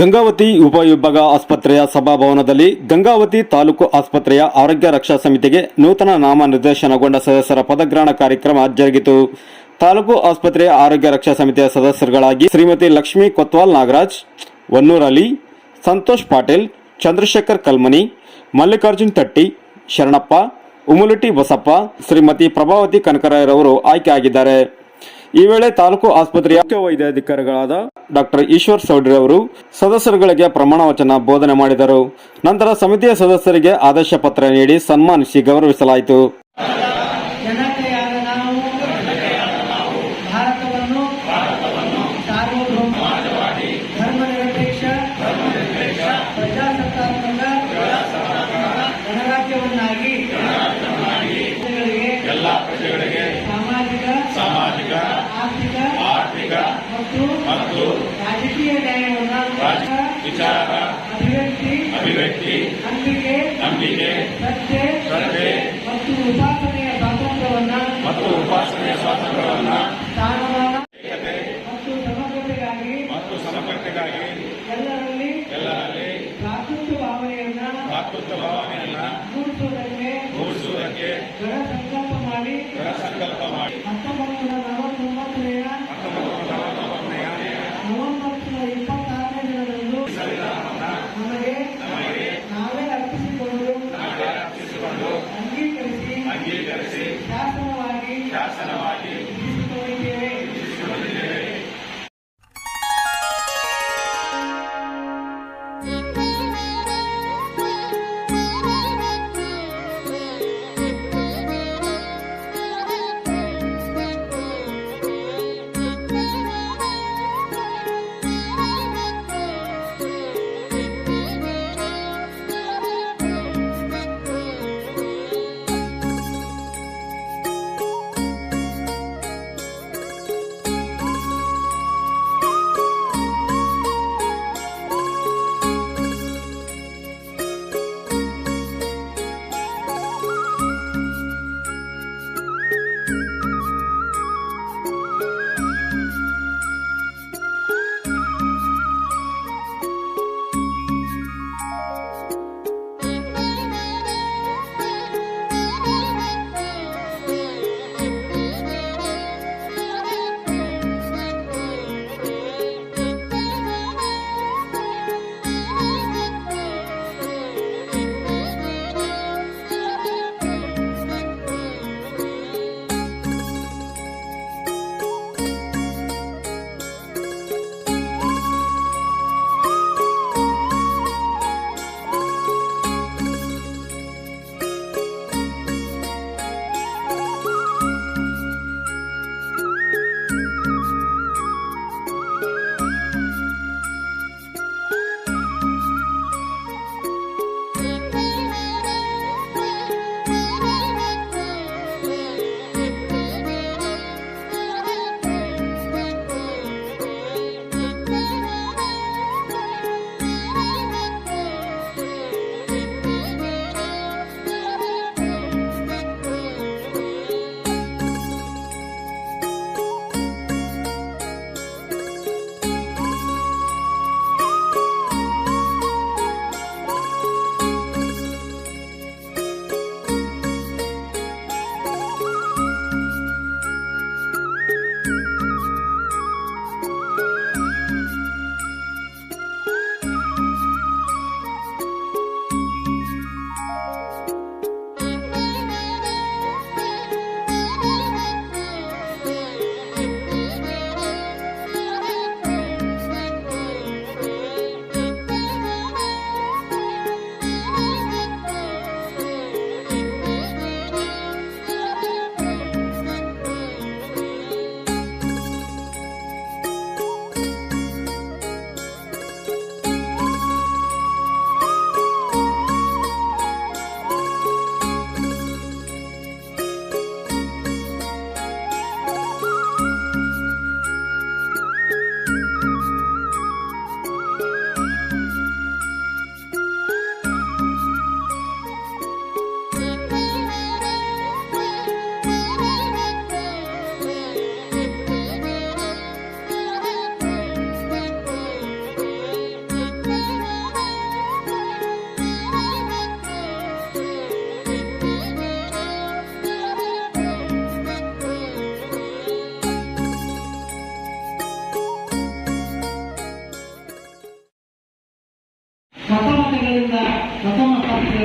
ಗಂಗಾವತಿ ಉಪವಿಭಾಗ ಆಸ್ಪತ್ರೆಯ ಸಭಾಭವನದಲ್ಲಿ ಗಂಗಾವತಿ ತಾಲೂಕು ಆಸ್ಪತ್ರೆಯ ಆರೋಗ್ಯ ರಕ್ಷಾ ಸಮಿತಿಗೆ ನೂತನ ನಾಮ ನಿರ್ದೇಶನಗೊಂಡ ಸದಸ್ಯರ ಪದಗ್ರಹಣ ಕಾರ್ಯಕ್ರಮ ಜರುಗಿತು. ತಾಲೂಕು ಆಸ್ಪತ್ರೆಯ ಆರೋಗ್ಯ ರಕ್ಷಾ ಸಮಿತಿಯ ಸದಸ್ಯರುಗಳಾಗಿ ಶ್ರೀಮತಿ ಲಕ್ಷ್ಮೀ ಕೊತ್ವಾಲ್ ನಾಗರಾಜ್, ವನ್ನೂರ್ ಅಲಿ, ಸಂತೋಷ್ ಪಾಟೀಲ್, ಚಂದ್ರಶೇಖರ್ ಕಲ್ಮನಿ, ಮಲ್ಲಿಕಾರ್ಜುನ್ ತಟ್ಟಿ, ಶರಣಪ್ಪ ಉಮುಲಟಿ ಬಸಪ್ಪ, ಶ್ರೀಮತಿ ಪ್ರಭಾವತಿ ಕನಕರಾಯರವರು ಆಯ್ಕೆಯಾಗಿದ್ದಾರೆ. ಈ ವೇಳೆ ತಾಲೂಕು ಆಸ್ಪತ್ರೆಯ ಮುಖ್ಯ ವೈದ್ಯಾಧಿಕಾರಿಗಳಾದ ಡಾಕ್ಟರ್ ಈಶ್ವರ್ ಸೌಡ್ರಿ ಅವರು ಸದಸ್ಯರುಗಳಿಗೆ ಪ್ರಮಾಣ ವಚನ ಬೋಧನೆ ಮಾಡಿದರು. ನಂತರ ಸಮಿತಿಯ ಸದಸ್ಯರಿಗೆ ಆದೇಶ ಪತ್ರ ನೀಡಿ ಸನ್ಮಾನಿಸಿ ಗೌರವಿಸಲಾಯಿತು. கொடுத்த பலவீனம்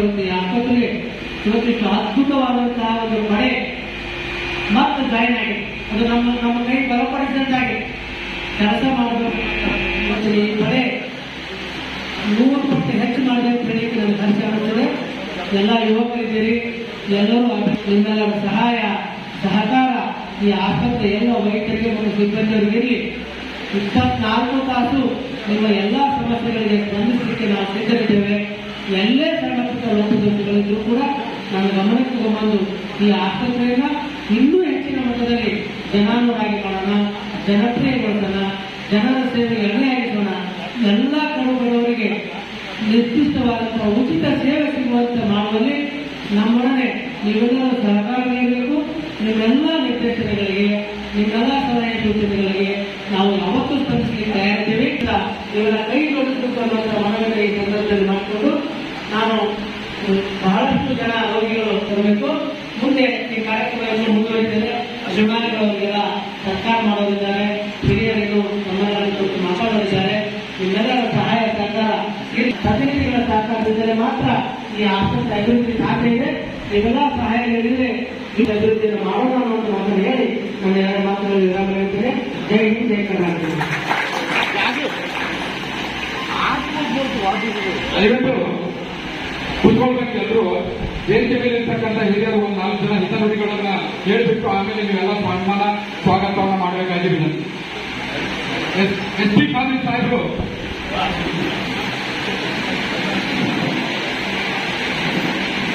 ಸ್ಥಾನದಲ್ಲಿರುವಂಥ ಯಾಕಂದ್ರೆ ಇವತ್ತಿಷ್ಟು ಅದ್ಭುತವಾದಂತಹ ಒಂದು ಮಳೆ ಮತ್ತೆ ಜಾಯಿನ್ ಆಗಿದೆ ಅದು ನಮ್ಮ ನಮ್ಮ ಕೈ ಬಲಪಡಿಸಿದಂತಾಗಿ ಕೆಲಸ ಮಾಡಬೇಕು ಮತ್ತು ಈ ಮಳೆ ನೂರು ಪಟ್ಟು ಹೆಚ್ಚು ಮಾಡಬೇಕು ನನಗೆ ಖರ್ಚು ಆಗುತ್ತದೆ ಎಲ್ಲ ಯುವಕರಿದ್ದೀರಿ, ಎಲ್ಲರೂ ನಿಮ್ಮೆಲ್ಲರ ಸಹಾಯ, ಸಹಕಾರ ಈ ಆಸ್ಪತ್ರೆ ಎಲ್ಲ ವೈದ್ಯರಿಗೆ ಮತ್ತು ಸಿಬ್ಬಂದಿಯವರಿಗೆ ಇರಲಿ. ಇಪ್ಪತ್ನಾಲ್ಕು ತಾಸು ನಿಮ್ಮ ಎಲ್ಲ ಸಮಸ್ಯೆಗಳಿಗೆ ಸ್ಪಂದಿಸಲಿಕ್ಕೆ ನಾವು ಸಿದ್ಧರಿದ್ದೇವೆ. ಎಲ್ಲೇ ಸಣ್ಣ ಪುಟ್ಟ ಕೂಡ ನಾನು ಗಮನಕ್ಕೆ ತಗೊಂಡು ಈ ಆಸ್ಪತ್ರೆಯನ್ನ ಇನ್ನೂ ಹೆಚ್ಚಿನ ಮಟ್ಟದಲ್ಲಿ ಜನಾನುರಾಗಿ ಮಾಡೋಣ ಜನಪ್ರಿಯಗೊಳಿಸೋಣ ಜನರ ಸೇವೆಗೆ ಎಣ್ಣೆಯಾಗಿಸೋಣ ಎಲ್ಲ ಕಡುಬಡವರಿಗೆ ನಿರ್ದಿಷ್ಟವಾದಂತಹ ಉಚಿತ ಸೇವೆ ಸಿಗುವಂತೆ ಮಾಡುವಲ್ಲಿ ನಮ್ಮೊಡನೆ ನೀವೆಲ್ಲರೂ ಸಹಕಾರ ನೀಡಬೇಕು ನಿಮ್ಮೆಲ್ಲ ನಿರ್ದೇಶನಗಳಿಗೆ, ನಿಮ್ಮೆಲ್ಲ ಬರಬೇಕು ಮುಂದೆ ಈ ಕಾರ್ಯಕ್ರಮವನ್ನು ಮುಂದುವರಿಸಿದರೆ ಅಭಿಮಾನಿಗಳವರಿಗೆಲ್ಲ ಸತ್ಕಾರ ಮಾಡೋದಿದ್ದಾರೆ ಹಿರಿಯರಿಗೂ ಸನ್ಮಾನಗಳನ್ನು ಮಾತಾಡಲಿದ್ದಾರೆ ಮಾತಾಡೋದಿದ್ದಾರೆ ನಿಮ್ಮೆಲ್ಲರ ಸಹಾಯ ಸರ್ಕಾರ ಈ ಪ್ರತಿನಿಧಿಗಳ ಸಹಕಾರದಿದ್ದರೆ ಮಾತ್ರ ಈ ಆಸ್ಪತ್ರೆ ಅಭಿವೃದ್ಧಿ ಸಾಧ್ಯ ಇದೆ. ಇವೆಲ್ಲ ನೀಡಿದರೆ ಈ ಅಭಿವೃದ್ಧಿಯನ್ನು ಮಾಡೋಣ ಅನ್ನೋದು ಮಾತನ್ನು ಹೇಳಿ ನನ್ನ ಎರಡು ಮಾತುಗಳಲ್ಲಿ ವಿರಾಮ ಹೇಳ್ತೇನೆ. ಜೈ ಹಿಂದ್ ಜೈ ಕರ್ನಾಟಕ. ದಯವಿಟ್ಟು ಕುತ್ಕೊಳ್ಬೇಕು ಎಲ್ರು. ವೇದಿಕೆ ಮೇಲೆ ಇರ್ತಕ್ಕಂಥ ಹಿರಿಯರು ಒಂದು ನಾಲ್ಕು ಜನ ಹಿತನುಡಿಗಳನ್ನ ಹೇಳ್ಬಿಟ್ಟು ಆಮೇಲೆ ನೀವೆಲ್ಲ ಸನ್ಮಾನ, ಸ್ವಾಗತವನ್ನ ಮಾಡಬೇಕಾಗಿ ವಿನಂತಿ. ಎಸ್ ಪಿ ಖಾದ್ರಿ ಸಾಹೇಬರು.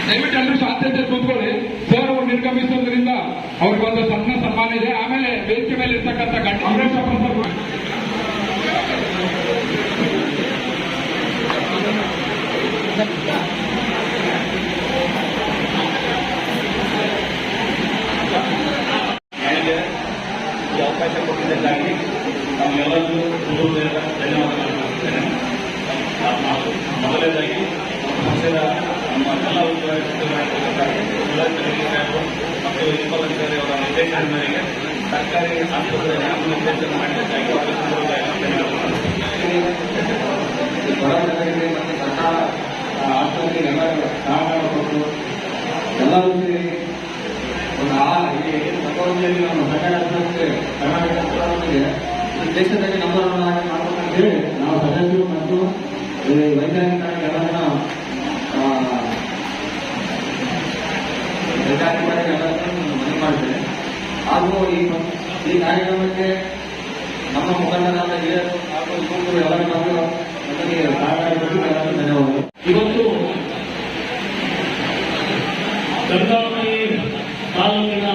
ದಯವಿಟ್ಟು ಎಲ್ಲರೂ ಶಾಂತತೆ ಕೂತ್ಕೊಳ್ಳಿ. ಸರ್ ಅವರು ನಿರ್ಗಮಿಸೋದ್ರಿಂದ ಅವ್ರಿಗೊಂದು ಸಣ್ಣ ಸನ್ಮಾನ ಇದೆ. ಆಮೇಲೆ ವೇದಿಕೆ ಮೇಲೆ ಇರ್ತಕ್ಕಂಥ ಗಂಡ ಆಸ್ಪತ್ರೆಗೆ ಎಲ್ಲ ಸಹಕಾರ ಕೊಟ್ಟು ಎಲ್ಲರೂ ಸೇರಿ ಒಂದು ಆ ನಮ್ಮ ಸರ್ಕಾರಿ ಆಸ್ಪತ್ರೆ ಕರ್ನಾಟಕ ದೇಶದಲ್ಲಿ ನಂಬರ್ ಒನ್ ಆಗಿ ಹೇಳಿ ನಾವು ಮತ್ತು ವೈಜ್ಞಾನಿಕ ಎಲ್ಲರನ್ನ ಆ, ಎಲ್ಲರನ್ನು ಮನವಿ ಹಾಗೂ ಈ ಈ ಕಾರ್ಯಕ್ರಮಕ್ಕೆ ನಮ್ಮ ಮುಖಂಡರಾದ ಹಿರಿಯರು ಹಾಗೂ ಎಲ್ಲರ ಕೊಟ್ಟು ಇವತ್ತು ಗಂಗಾವತಿ ತಾಲೂಕಿನ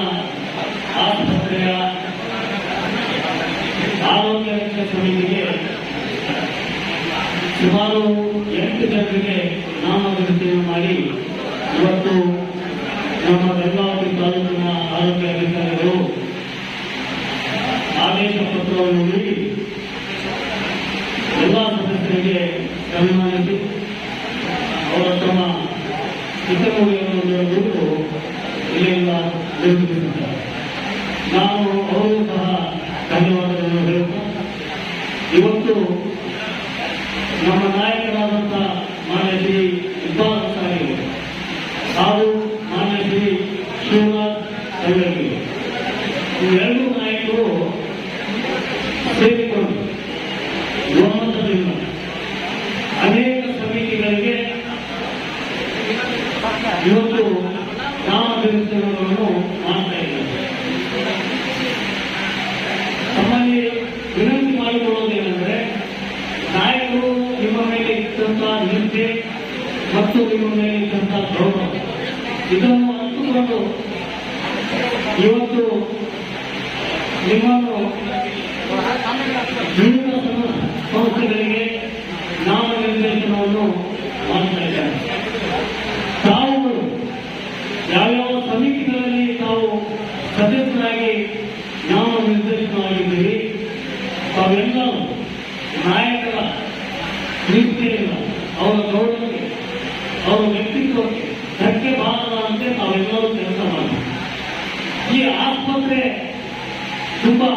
ಆಸ್ಪತ್ರೆಯ ಆರೋಗ್ಯ ಸಮಿತಿಗೆ ಸುಮಾರು ಎಂಟು ಜನರಿಗೆ ನಾಮನಿರ್ದೇಶನ ಮಾಡಿ ಇವತ್ತು ನಮ್ಮ ಗಂಗಾವತಿ ತಾಲೂಕಿನ ಆರೋಗ್ಯ ಅಧಿಕಾರಿಗಳು ಆದೇಶ ಪತ್ರವನ್ನು ನೀಡಿ ಎಲ್ಲ ಸದಸ್ಯರಿಗೆ ಸನ್ಮಾನಿಸಿ ಅವರ ತಮ್ಮ ಹಿತನುಡಿಯನ್ನು ಬಿಟ್ಟು ಇಲ್ಲಿಂದ ನಿರ್ಗಮಿಸಿದ್ದಾರೆ ನಾವು ಅವರು ಸಹ ಧನ್ಯವಾದಗಳನ್ನು ಹೇಳುತ್ತಾ ಇವತ್ತು ನಮ್ಮ ನಾಯಕರಾದಂಥ ವಿನಂತಿ ಮಾಡಿಕೊಳ್ಳುವುದೇನೆಂದರೆ, ನಾಯಕರು ನಿಮ್ಮ ಮೇಲೆ ಇದ್ದಂತಹ ನಿಷ್ಠೆ ಮತ್ತು ನಿಮ್ಮ ಮೇಲೆ ಇದ್ದಂತಹ ಗೌರವ. ಇದನ್ನು ಅರ್ಥಕೊಂಡು ಇವತ್ತು ನಿಮ್ಮನ್ನು ನಿಷ್ಠೆಯಿಂದ ಅವರ ಗೌರವಕ್ಕೆ ಅವರ ವ್ಯಕ್ತಿತ್ವಕ್ಕೆ ಧಕ್ಕೆ ಬಾರದಂತೆ ನಾವೆಲ್ಲರೂ ಕೆಲಸ ಮಾಡಿ. ಈ ಆಸ್ಪತ್ರೆ ತುಂಬಾ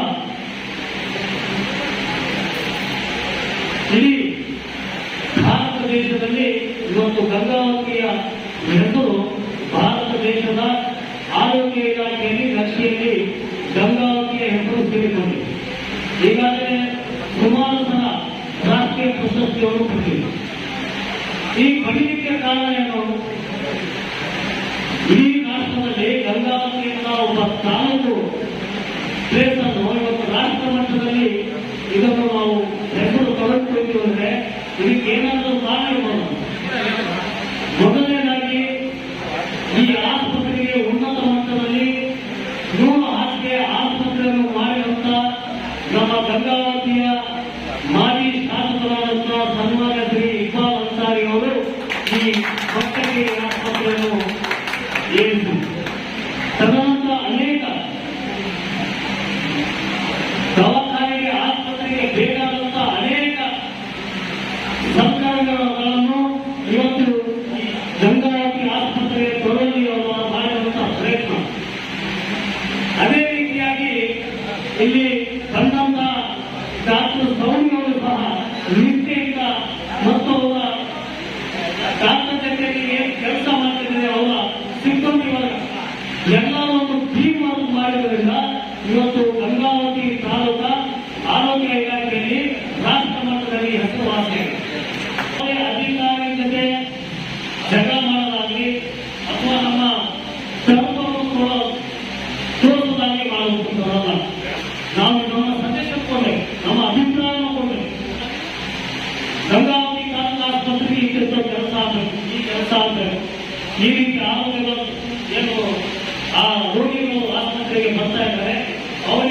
ಈ ಪರಿಣಿತಿಯ ಕಾರಣ ಏನು ಈ ರಾಷ್ಟ್ರದಲ್ಲಿ ಗಂಗಾವತಿಯಿಂದ ಒಬ್ಬ ತಾಲೂಕು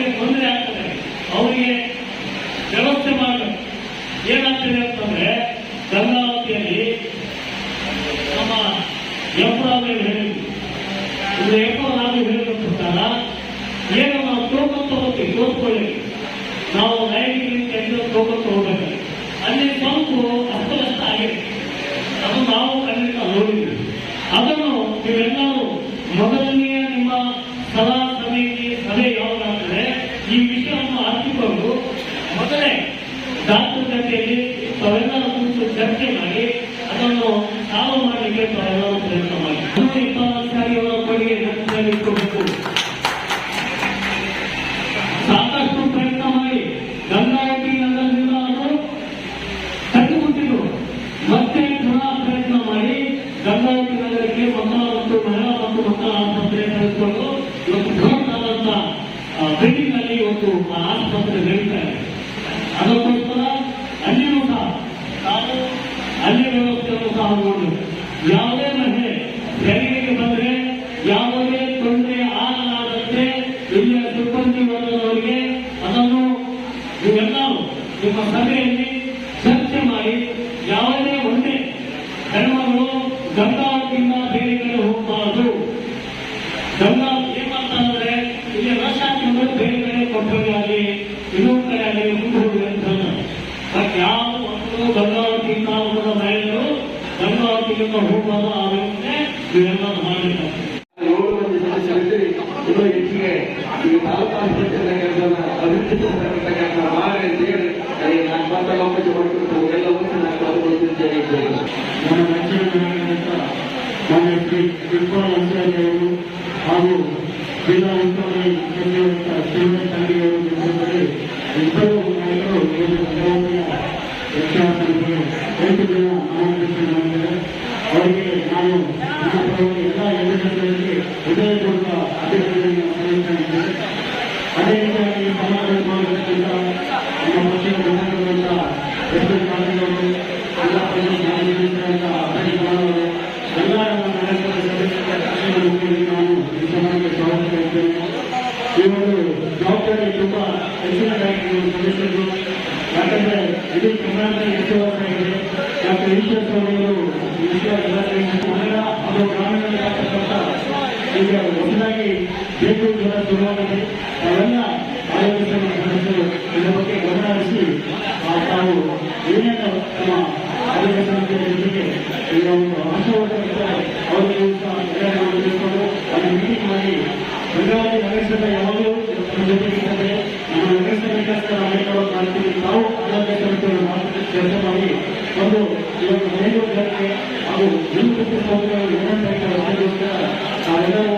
ಜನರಿಗೆ ತೊಂದರೆ ಆಗ್ತದೆ ಅವರಿಗೆ ವ್ಯವಸ್ಥೆ ಮಾಡಬೇಕು ಏನಾಗ್ತದೆ ಅಂತಂದ್ರೆ ಗಂಗಾವತಿಯಲ್ಲಿ ನಮ್ಮ ಯಮರಾಜರು ಹೇಳಿದ್ರು. ಇದು ದಾತೃಗಂಟೆಯಲ್ಲಿ ಅವೆಲ್ಲವನ್ನು ಕುರಿತು ಚರ್ಚೆ ಮಾಡಿ ಅದನ್ನು ಸಾಲು ಮಾಡಲಿಕ್ಕೆ ಮಹಿಳೆಯರು ಸಹ ತಾವು ಅನ್ಯ ವ್ಯವಸ್ಥೆಯನ್ನು ಸಹ ನೋಡಲು ಯಾವುದೇ ಮಹಿಳೆ ಹೆರಿಗೆ ಬಂದರೆ ಯಾವುದೇ ತೊಂದರೆ ಆಗಲಾದಂತೆ ಇಲ್ಲಿನ ಸಿಬ್ಬಂದಿ ವರ್ಗದವರಿಗೆ ಅದನ್ನು ನೀವೆಲ್ಲರೂ ನಿಮ್ಮ ಸಭೆಯಲ್ಲಿ ಇದನ್ನ ಹೋಗುವಾಗ ಆಗುತ್ತೆ ಇವೆಲ್ಲ ಮಾಡಿಲ್ಲ ಏಳು ಮಂದಿ ಸದಸ್ಯರಿದ್ದರೆ ಇನ್ನೂ ಹೆಚ್ಚಿಗೆ ಈ ತಾಲೂಕು ಆಸ್ಪತ್ರೆಗಳನ್ನ ಅಭಿವೃದ್ಧಿಪಡಿಸತಕ್ಕಂಥ ಮಾರ್ಗ ಅಂತೇಳಿ ನನಗೆ ನಾನು ಬಂದಾಗ ಅವಕಾಶ ಮಾಡಿಕೊಂಡು ಎಲ್ಲವನ್ನೂ ನಾನು ಕಳೆದುಕೊಳ್ಳುತ್ತಿದ್ದೇನೆ అధికారులకి హృదయపూర్వక అభినందనలు అదే ಜಿಲ್ಲೆಯಲ್ಲಿ ಬೇಗೂರು ಶುರುವಾಗಿದೆ ಅವೆಲ್ಲ ಆಯೋಜಿಸಿರುವ ಸದಸ್ಯರು ಇದರ ಬಗ್ಗೆ ಗಮನ ಹರಿಸಿ ತಾವು ಏನೇನು ತಮ್ಮ ಆರೋಗ್ಯ ಸಮಸ್ಯೆ ಜೊತೆಗೆ ಈ ಒಂದು ಹಂತವನ್ನು ಅವರಿಗೆ ತಿಳಿಸಿಕೊಂಡು ಅದನ್ನು ಮೀಟಿಂಗ್ ಮಾಡಿ ಬೆಂಗಳೂರು ನಗರಸಭೆ ಯಾವಾಗಲೂ ಜೊತೆಗೆ ನಮ್ಮ ನಗರಸಭೆ ಕೆಲಸದ ಅನೇಕವಾಗಿ ಮಾಡ್ತೀವಿ ತಾವು ಆರೋಗ್ಯ ಸಮಸ್ಯೆಗಳನ್ನು ಕೆಲಸ ಮಾಡಿ ಒಂದು ಇವತ್ತು ಬೆಂಗಳೂರು ಜನತೆ ಹಾಗೂ ಹಿಂದೂ ಸೌಕರ್ಯಗಳು ಏನಂತ ನಾವೆಲ್ಲರೂ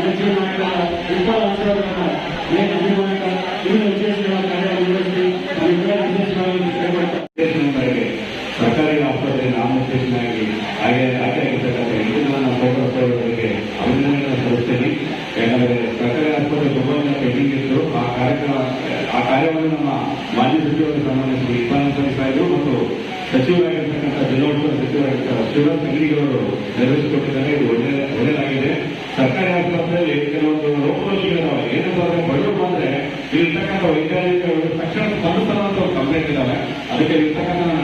ఎన్జీ నాయకులు ఎంతో అవసరం నేను ಘಟಕಗಳಿದ್ದಾವೆ ಅದಕ್ಕೆ ಇರ್ತಕ್ಕಂಥ ನನ್ನ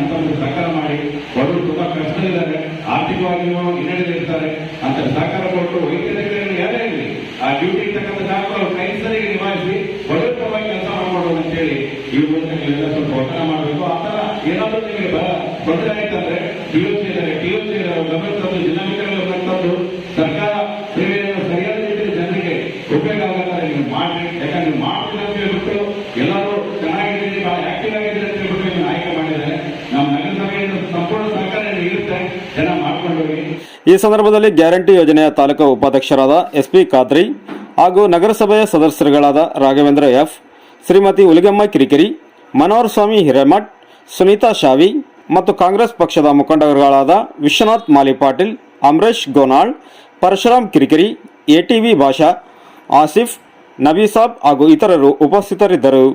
ಈ ಸಂದರ್ಭದಲ್ಲಿ ಗ್ಯಾರಂಟಿ ಯೋಜನೆಯ ತಾಲೂಕು ಉಪಾಧ್ಯಕ್ಷರಾದ ಎಸ್ ಪಿ ಖಾದ್ರಿ ಹಾಗೂ ನಗರಸಭೆಯ ಸದಸ್ಯರುಗಳಾದ ರಾಘವೇಂದ್ರ ಎಫ್, ಶ್ರೀಮತಿ ಉಲಿಗಮ್ಮ ಕಿರಿಕಿರಿ, ಮನೋಹರ್ ಸ್ವಾಮಿ ಹಿರೇಮಠ್, ಸುನೀತಾ ಶಾವಿ ಮತ್ತು ಕಾಂಗ್ರೆಸ್ ಪಕ್ಷದ ಮುಖಂಡರುಗಳಾದ ವಿಶ್ವನಾಥ್ ಮಾಲಿ ಪಾಟೀಲ್ ಅಮರೇಶ್ ಗೋನಾಳ್, ಪರಶುರಾಮ್ ಕಿರಿಕಿರಿ, ಎಟಿವಿ ಭಾಷಾ, ಆಸಿಫ್, ನಬೀಸಾಬ್ ಹಾಗೂ ಇತರರು ಉಪಸ್ಥಿತರಿದ್ದರು.